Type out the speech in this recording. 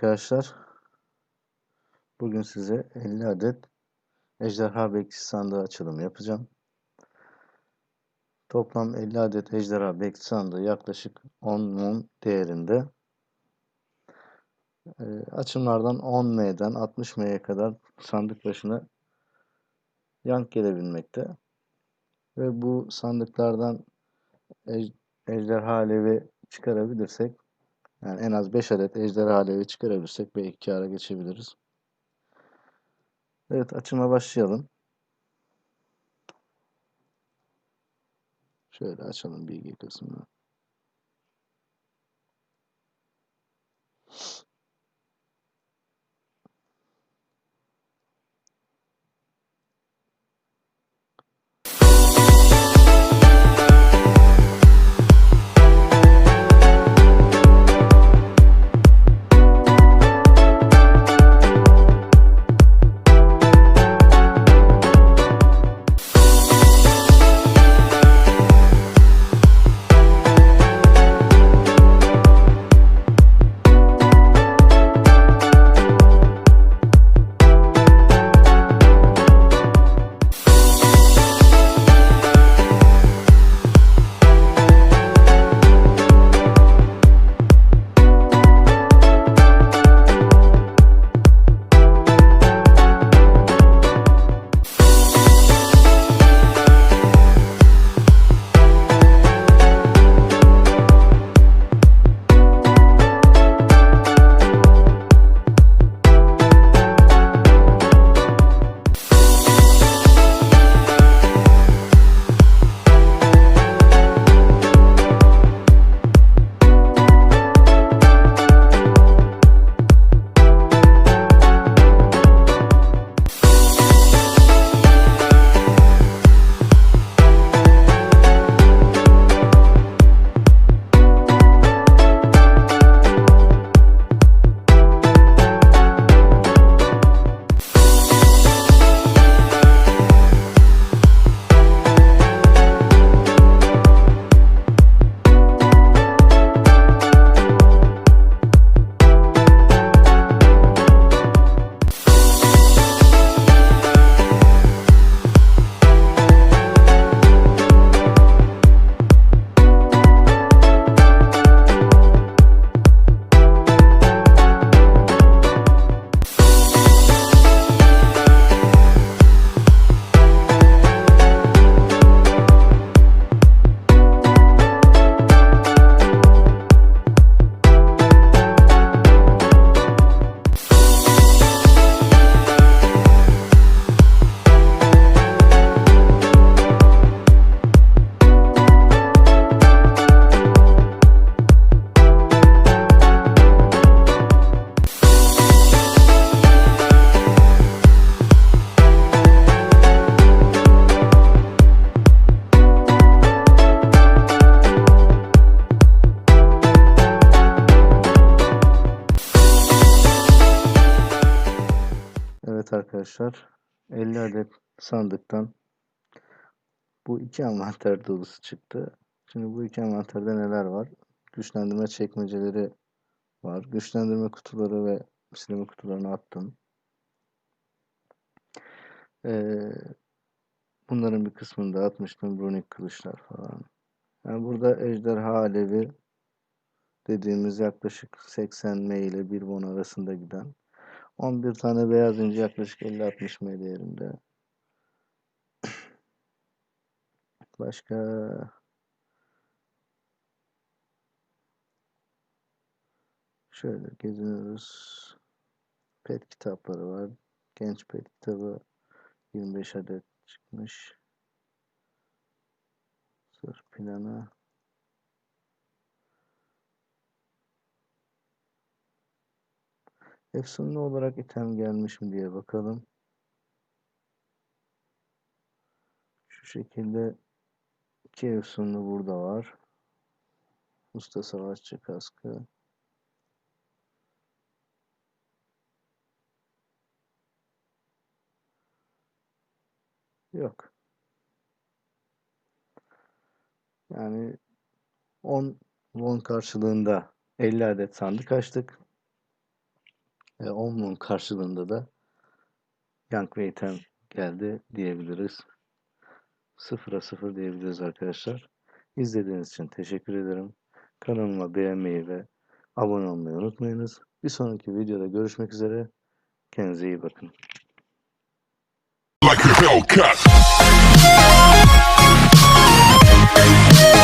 arkadaşlar. Bugün size 50 adet ejderha bekçisi sandığı açılımı yapacağım. Toplam 50 adet ejderha bekçisi sandığı yaklaşık 10 mum değerinde. E, açımlardan 10 M'den 60 M'ye kadar sandık başına yank gelebilmekte. Ve bu sandıklardan ej ejderha alevi çıkarabilirsek yani en az 5 adet ejderha alevi çıkarabilirsek belki kâra geçebiliriz. Evet açıma başlayalım. Şöyle açalım bilgi kısmını. Evet arkadaşlar 50 adet sandıktan bu iki envanter dolusu çıktı. Şimdi bu iki envanterde neler var? Güçlendirme çekmeceleri var. Güçlendirme kutuları ve silme kutularını attım. Ee, bunların bir kısmını da atmıştım. Runik kılıçlar falan. Yani burada ejderha alevi dediğimiz yaklaşık 80 M ile 1 won arasında giden 11 tane beyaz inci yaklaşık 50-60 M değerinde. Başka şöyle geziniyoruz. Pet kitapları var. Genç pet kitabı 25 adet çıkmış. Sır planı. Efsane olarak item gelmiş mi diye bakalım. Şu şekilde iki efsunlu burada var. Usta savaşçı kaskı. Yok. Yani 10 won karşılığında 50 adet sandık açtık. E, 10 bunun karşılığında da Young ve item geldi diyebiliriz. Sıfıra sıfır diyebiliriz arkadaşlar. İzlediğiniz için teşekkür ederim. Kanalıma beğenmeyi ve abone olmayı unutmayınız. Bir sonraki videoda görüşmek üzere. Kendinize iyi bakın. like a.